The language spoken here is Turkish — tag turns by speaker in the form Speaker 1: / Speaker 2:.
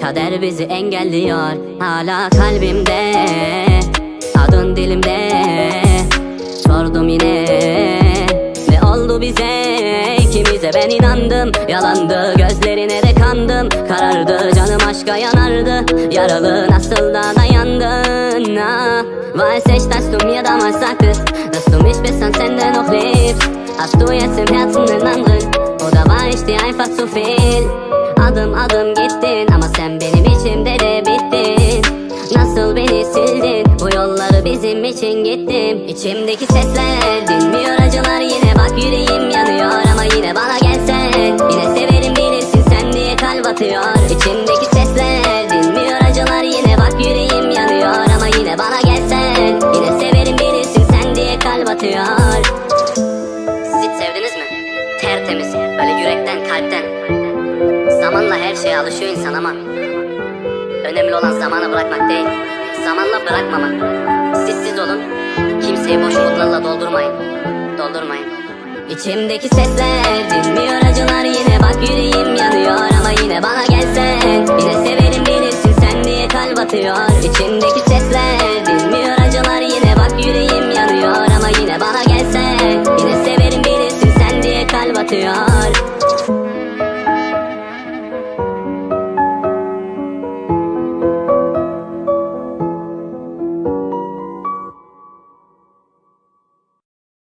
Speaker 1: Kader bizi engelliyor Hala kalbimde. Adın dilimde Sordum yine. Ne oldu bize? İkimize ben inandım. Yalandı gözlerine de kandım. Karardı canım aşka yanardı. Yaralı nasıl da dayandın? Ah. İch, du mir damals sagtest Dass du mich bis ans Ende noch liebst Hast du jetzt im Herzen einen anderen Oder war ich dir einfach zu viel Adım adım gittin Ama sen benim içimde de bittin. Nasıl beni sildin? Bu yolları bizim için gittim. İçimdeki sesler dinmiyor acılar. Yine Bak yüreğim yanıyor ama yine bana gelsen. Yine severim bilirsin sen diye kalp atıyor. İçimdeki sesler dinmiyor acılar. Yine Bak yüreğim yanıyor ama yine bana gelsen. Yine severim bilirsin sen diye kalp atıyor. Siz sevdiniz mi? Tertemiz, böyle yürekten, kalpten. Zamanla her şeye alışıyor insan ama önemli olan zamanı bırakmak değil, zamanla bırakmamak. Siz siz olun, kimseyi boş umutlarla doldurmayın, doldurmayın. İçimdeki sesler dinmiyor acılar yine bak yüreğim yanıyor ama yine bana gelsen Yine severim bilirsin sen diye kalp atıyor İçimdeki